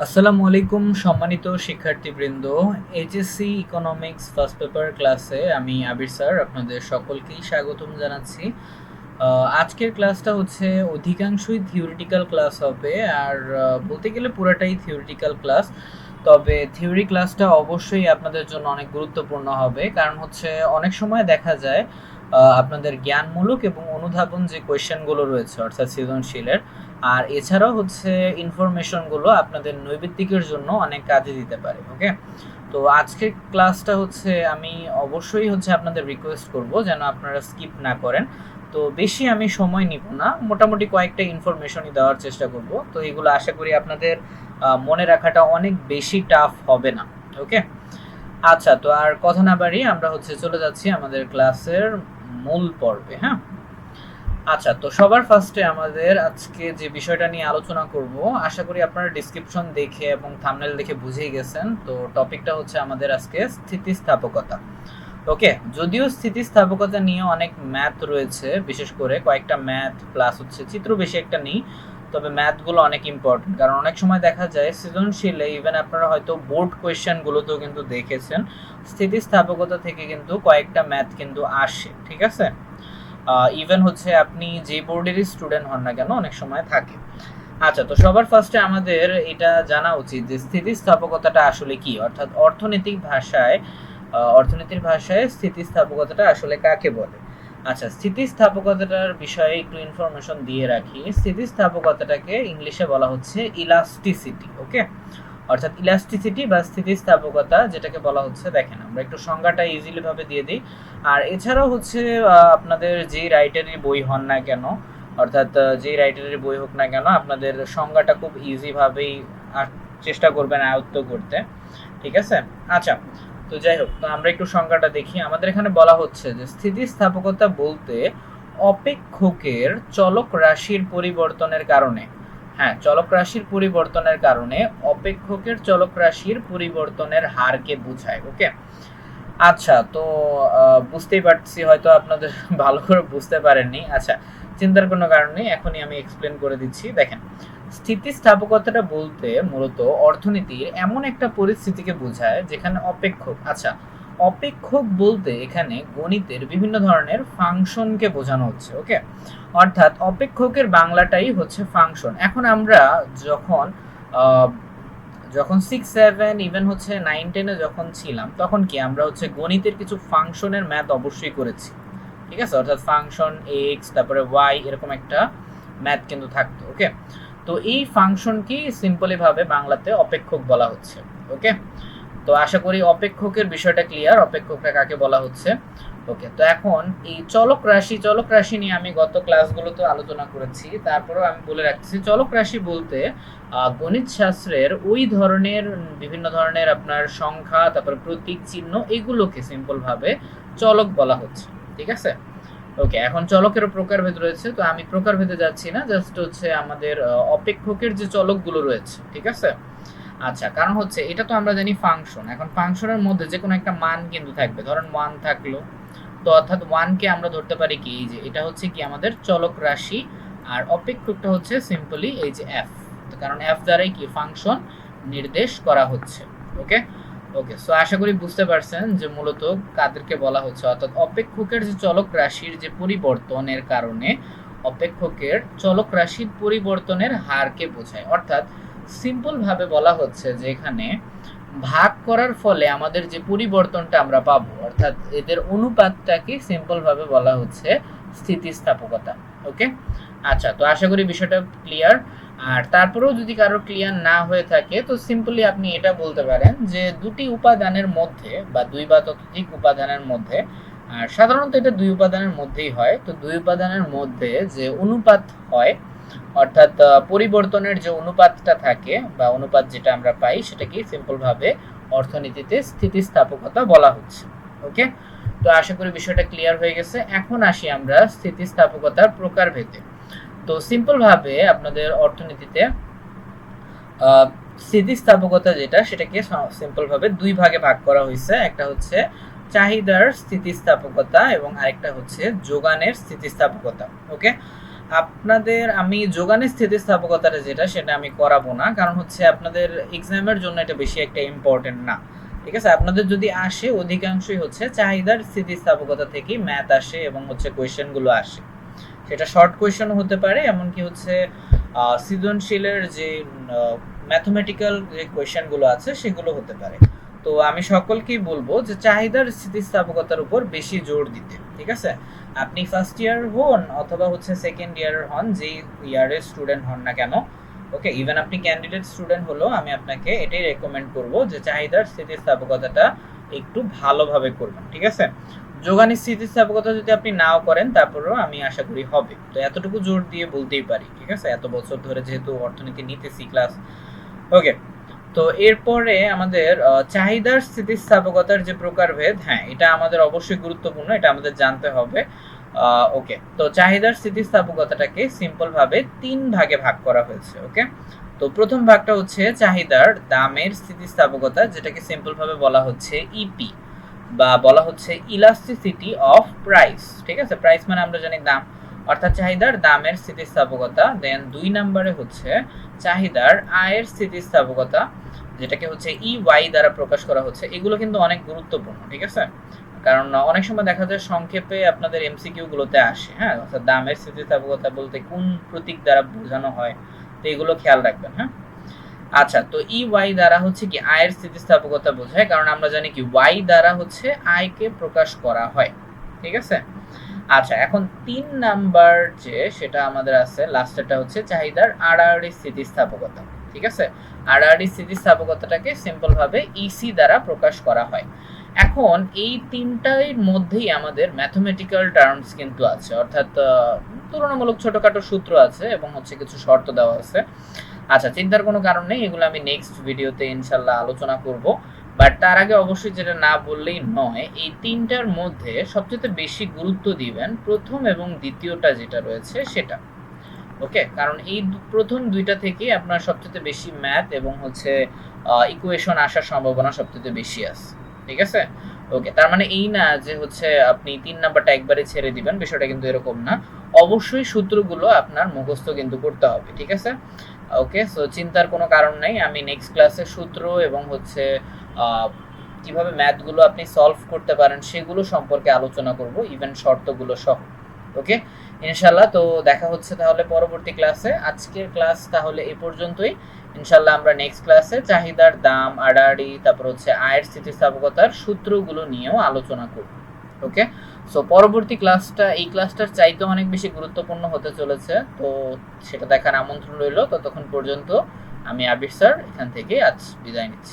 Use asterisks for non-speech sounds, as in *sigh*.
আসসালামু আলাইকুম, সম্মানিত শিক্ষার্থীবৃন্দ। এইচএসসি ইকোনমিক্স ফার্স্ট পেপার ক্লাসে আমি আবির স্যার, আপনাদের সকলকেই স্বাগতম জানাচ্ছি। আজকের ক্লাসটা হচ্ছে অধিকাংশই থিওরিটিক্যাল ক্লাস হবে, আর বলতে গেলে পুরোটাই থিওরিটিক্যাল ক্লাস তবে থিওরি ক্লাসটা অবশ্যই আপনাদের জন্য অনেক গুরুত্বপূর্ণ হবে, কারণ হচ্ছে অনেক সময় দেখা যায় আপনাদের জ্ঞানমূলক এবং অনুধাবন যে কোয়েশ্চেনগুলো রয়েছে, অর্থাৎ সৃজনশীলের আর এছাড়াও হচ্ছে ইনফরমেশনগুলো আপনাদের নৈবিত্তিকের জন্য অনেক কাজে দিতে পারে ওকে তো আজকের ক্লাসটা হচ্ছে আমি অবশ্যই হচ্ছে আপনাদের রিকোয়েস্ট করব যেন আপনারা স্কিপ না করেন। তো বেশি আমি সময় নিব না, মোটামুটি কয়েকটা ইনফরমেশনই দেওয়ার চেষ্টা করব। তো এগুলো আশা করি আপনাদের মনে রাখাটা অনেক বেশি টাফ হবে না ওকে আচ্ছা তো আর কথা না বাড়িয়ে আমরা হচ্ছে চলে যাচ্ছি আমাদের ক্লাসের মূল পর্বে হ্যাঁ? আচ্ছা তো সবার ফার্স্টে আমাদের আজকে যে বিষয়টা নিয়ে আলোচনা করব, আশা করি আপনারা ডিসক্রিপশন দেখে এবং থাম্বনেল দেখে বুঝেই গেছেন। তো টপিকটা হচ্ছে আমাদের আজকে স্থিতিস্থাপকতা। ওকে যদিও স্থিতিস্থাপকতা নিয়ে অনেক ম্যাথ রয়েছে, বিশেষ করে কয়েকটা ম্যাথ প্লাস হচ্ছে চিত্র বেশি একটা নেই, তবে ম্যাথগুলো অনেক ইম্পর্টেন্ট কারণ অনেক সময় দেখা যায় সৃজনশীলে ইভেন আপনারা হয়তো বোর্ড কোয়েশ্চেনগুলোতেও কিন্তু দেখেছেন, স্থিতিস্থাপকতা থেকে কিন্তু কয়েকটা ম্যাথ কিন্তু আসে, ঠিক আছে? ইভেন হচ্ছে আপনি যে বোর্ডেরই স্টুডেন্ট হন না কেন, অনেক সময় থাকে। আচ্ছা তো সবার ফার্স্টে আমাদের এটা জানা উচিত যে স্থিতিস্থাপকতাটা আসলে কি? অর্থাৎ অর্থনৈতিক ভাষায় অর্থনীতির ভাষায় স্থিতিস্থাপকতাটা আসলে কাকে বলে? আচ্ছা স্থিতিস্থাপকতাটার বিষয়ে একটু ইনফরমেশন দিয়ে রাখি। স্থিতিস্থাপকতাটাকে ইংলিশে বলা হচ্ছে ইলাস্টিসিটি ওকে অর্থাৎ ইলাস্টিসিটি বা স্থিতিস্থাপকতা যেটাকে বলা হচ্ছে, দেখেন, আমরা একটু সংজ্ঞাটা ইজিলি ভাবে দিয়ে দিই। আর এছাড়াও হচ্ছে আপনাদের যেই রাইটারের বই হন না কেন, অর্থাৎ যেই রাইটারের বই হোক না কেন, আপনাদের সংজ্ঞাটা খুব ইজি ভাবেই চেষ্টা করবেন আয়ত্ত করতে। ঠিক আছে? আচ্ছা তো যাই হোক, তো আমরা একটু সংজ্ঞাটা দেখি। আমাদের এখানে বলা হচ্ছে যে, স্থিতিস্থাপকতা বলতে অপেক্ষকের চলক রাশির পরিবর্তনের কারণে। হ্যাঁ চলক রাশির পরিবর্তনের কারণে অপেক্ষকের চলক রাশির পরিবর্তনের হারকে বোঝায় ওকে আচ্ছা তো বুঝতেই পারছি, হয়তো আপনাদের *laughs* ভালো করে বুঝতে পারেননি। আচ্ছা চিন্তার কোনো কারণ নেই, এখনই আমি এক্সপ্লেন করে দিচ্ছি। দেখেন, স্থিতিস্থাপকতাটা বলতে মূলত অর্থনীতির এমন একটা পরিস্থিতিকে বোঝায় যেখানে অপেক্ষক আচ্ছা অপেক্ষক বলতে এখানে গণিতের বিভিন্ন ধরনের ফাংশনকে বোঝানো হচ্ছে ওকে অর্থাৎ অপেক্ষকের বাংলাটাই হচ্ছে ফাংশন। এখন আমরা যখন যখন সিক্স সেভেন ইভেন হচ্ছে নাইন টেনে যখন ছিলাম, তখন কি আমরা হচ্ছে গণিতের কিছু ফাংশনের ম্যাথ অবশ্যই করেছি, ঠিক আছে? অর্থাৎ ফাংশন এক্স তারপরে ওয়াই এরকম একটা ম্যাথ কিন্তু থাকতো ওকে তো এই ফাংশনকে সিম্পলি ভাবে বাংলাতে অপেক্ষক বলা হচ্ছে ওকে তো আশা করি অপেক্ষকের বিষয়টা ক্লিয়ার অপেক্ষকটা কাকে বলা হচ্ছে? ওকে তো এখন এই চলক রাশি চলক রাশি নিয়ে আমি গত ক্লাসগুলোতে আলোচনা করেছি, তারপরেও আমি বলে রাখছি, চলক রাশি বলতে গণিত শাস্ত্রের ওই ধরনের, বিভিন্ন ধরনের আপনার সংখ্যা, তারপর প্রতীক, চিহ্ন, এগুলোকে সিম্পল ভাবে চলক বলা হচ্ছে, ঠিক আছে? ওকে এখন চলকেরও প্রকারভেদ রয়েছে, তো আমি প্রকারভেদে যাচ্ছি না জাস্ট হচ্ছে আমাদের অপেক্ষকের যে চলকগুলো রয়েছে, ঠিক আছে? আচ্ছা কারণ হচ্ছে এটা তো আমরা জানি ফাংশন এখন ফাংশনের মধ্যে যে কোনো একটা মান কিন্তু থাকবে। ধরেন ওয়ান থাকল। তো অর্থাৎ ওয়ানকে আমরা ধরতে পারি কি? এই যে, এটা হচ্ছে কি আমাদের চলক রাশি, আর অপেক্ষকটা হচ্ছে সিম্পলি এই যে এফ তো কারণ এফ দ্বারাই কি? ফাংশন নির্দেশ করা হচ্ছে। ওকে ওকে সো আশা করি বুঝতে পারছেন যে মূলত কাদেরকে বলা হচ্ছে। অর্থাৎ অপেক্ষকের যে চলক রাশির যে পরিবর্তনের কারণে অপেক্ষকের চলক রাশির পরিবর্তনের হারকে বোঝায়। অর্থাৎ সিম্পল ভাবে বলা হচ্ছে যে এখানে ভাগ করার ফলে আমাদের যে পরিবর্তনটা আমরা পাবো, অর্থাৎ এদের অনুপাতটাকে সিম্পল ভাবে বলা হচ্ছে স্থিতিস্থাপকতা ওকে আচ্ছা তো আশা করি বিষয়টা ক্লিয়ার আর তারপরেও যদি কারও ক্লিয়ার না হয়ে থাকে, তো সিম্পলি আপনি এটা বলতে পারেন যে দুটি উপাদানের মধ্যে বা দুই বা ততোধিক উপাদানের মধ্যে, আর সাধারণত এটা দুই উপাদানের মধ্যেই হয়, তো দুই উপাদানের মধ্যে যে অনুপাত হয় অর্থাৎ পরিবর্তনের যে অনুপাতটা থাকে বা অনুপাত যেটা আমরা পাই সেটাকে সিম্পল ভাবে অর্থনীতিতে স্থিতিস্থাপকতা বলা হচ্ছে ওকে তো আশা করি বিষয়টা ক্লিয়ার হয়ে গেছে। এখন আসি আমরা স্থিতিস্থাপকতার প্রকারভেদে। তো সিম্পল ভাবে আপনাদের অর্থনীতিতে স্থিতিস্থাপকতা যেটা সেটাকে সিম্পল ভাবে দুই ভাগে ভাগ করা হয়েছে। একটা হচ্ছে চাহিদার স্থিতিস্থাপকতা এবং আরেকটা হচ্ছে যোগানের স্থিতিস্থাপকতা ওকে আপনাদের, আমি যোগানের স্থিতিস্থাপকতাটা যেটা সেটা আমি করাবো না, কারণ হচ্ছে আপনাদের এক্সামের জন্য এটা বেশি একটা ইম্পর্টেন্ট না। ঠিক আছে? আপনাদের যদি আসে, অধিকাংশই হচ্ছে চাহিদার স্থিতিস্থাপকতা থেকেই ম্যাথ আসে এবং হচ্ছে কোয়েশ্চেনগুলো আসে। সেটা শর্ট কোয়েশ্চেন হতে পারে, এমনকি হচ্ছে সৃজনশীলের যে ম্যাথমেটিক্যাল যে কোয়েশ্চেনগুলো আছে, সেগুলো হতে পারে। তো আমি সকলকেই বলব যে চাহিদার স্থিতিস্থাপকতার উপর বেশি জোর দিতে, ঠিক আছে? আপনি ফার্স্ট ইয়ার হন অথবা হচ্ছে সেকেন্ড ইয়ারের হন, যেই ইয়ারের স্টুডেন্ট হন না কেন ওকে ইভেন আপনি ক্যান্ডিডেট স্টুডেন্ট হলেও আমি আপনাকে এটাই রেকমেন্ড করব যে চাহিদার স্থিতিস্থাপকতাটা একটু ভালোভাবে করবেন, ঠিক আছে? যোগানের স্থিতিস্থাপকতা যদি আপনি নাও করেন, তারপরেও আমি আশা করি হবে। তো এতটুকু জোর দিয়ে বলতেই পারি, ঠিক আছে? এত বছর ধরে যেহেতু অর্থনীতি নিতেছি ক্লাস ওকে তো এরপরে আমাদের চাহিদার স্থিতিস্থাপকতার যে প্রকারভেদ হ্যাঁ এটা আমাদের অবশ্যই গুরুত্বপূর্ণ, এটা আমাদের জানতে হবে। ওকে তো চাহিদার স্থিতিস্থাপকতাটাকে সিম্পল ভাবে তিন ভাগে ভাগ করা হয়েছে ওকে তো প্রথম ভাগটা হচ্ছে চাহিদার দামের স্থিতিস্থাপকতা, যেটাকে সিম্পল ভাবে বলা হচ্ছে ইপি বা বলা হচ্ছে ইলাস্টিসিটি অফ প্রাইস ঠিক আছে? প্রাইস মানে আমরা জানি দাম। অর্থাৎ চাহিদার দামের স্থিতিস্থাপকতা দেন দুই নম্বরে হচ্ছে চাহিদার আয়ের স্থিতিস্থাপকতা, যেটাকে হচ্ছে ই ওয়াই দ্বারা প্রকাশ করা হচ্ছে, এগুলো কিন্তু অনেক গুরুত্বপূর্ণ, ঠিক আছে? কারণ অনেক সময় দেখা যায় সংক্ষেপে আপনাদের এমসিকিউ গুলোতে আসে হ্যাঁ? অর্থাৎ দামের স্থিতিস্থাপকতা বলতে কোন প্রতীক দ্বারা বোঝানো হয়, তো এগুলো খেয়াল রাখবেন হ্যাঁ? আচ্ছা তো ই ওয়াই দ্বারা হচ্ছে কি আয়ের স্থিতিস্থাপকতা বোঝায়? কারণ আমরা জানি কি ওয়াই দ্বারা হচ্ছে আয়কে প্রকাশ করা হয়, ঠিক আছে? আচ্ছা এখন তিন নাম্বার যে সেটা আমাদের আছে লাস্টেরটা হচ্ছে চাহিদার আড়াআড়ি স্থিতিস্থাপকতা, ঠিক আছে? আড়াআড়ি স্থিতিস্থাপকতাটাকে সিম্পল ভাবে ইসি দ্বারা প্রকাশ করা হয়। এখন এই তিনটার মধ্যেই আমাদের ম্যাথমেটিক্যাল টার্মস কিন্তু আছে, অর্থাৎ তুলনামূলক ছোটখাটো সূত্র আছে এবং হচ্ছে কিছু শর্ত দেওয়া আছে। আচ্ছা চিন্তার কোনো কারণ নেই, এগুলো আমি নেক্সট ভিডিওতে ইনশাল্লাহ আলোচনা করব। বাট তার আগে অবশ্যই যেটা না বললেই নয়, এই তিনটার মধ্যে সবচেয়ে বেশি গুরুত্ব দিবেন প্রথম এবং দ্বিতীয়টা যেটা রয়েছে সেটা। ওকে? কারণ এই প্রথম দুইটা থেকে আপনার সবচেয়ে বেশি ম্যাথ এবং হচ্ছে ইকুয়েশন আসার সম্ভাবনা সবচেয়ে বেশি আছে। ঠিক আছে? ওকে? তার মানে এই না যে হচ্ছে আপনি তিন নাম্বারটা একবারে ছেড়ে দিবেন, বিষয়টা কিন্তু এরকম না। অবশ্যই সূত্রগুলো আপনার মুখস্থ কিন্তু করতে হবে, ঠিক আছে? ওকে সো চিন্তার কোনো কারণ নেই, আমি নেক্সট ক্লাসে সূত্র এবং হচ্ছে কীভাবে ম্যাথগুলো আপনি সলভ করতে পারেন সেগুলো সম্পর্কে আলোচনা করব ইভেন শর্তগুলো সহ ওকে ইনশাল্লাহ তো দেখা হচ্ছে তাহলে পরবর্তী ক্লাসে আজকের ক্লাস তাহলে এ পর্যন্তই। ইনশাল্লাহ আমরা নেক্সট ক্লাসে চাহিদার দাম, আড়াআড়ি, তারপর হচ্ছে আয়ের স্থিতিস্থাপকতার সূত্রগুলো নিয়েও আলোচনা করব ওকে সো পরবর্তী ক্লাসটা এই ক্লাসটার চাইতে অনেক বেশি গুরুত্বপূর্ণ হতে চলেছে। তো, সেটা দেখার আমন্ত্রণ রইল। ততক্ষণ পর্যন্ত আমি আবির স্যার এখান থেকে আজ বিদায় নিচ্ছি।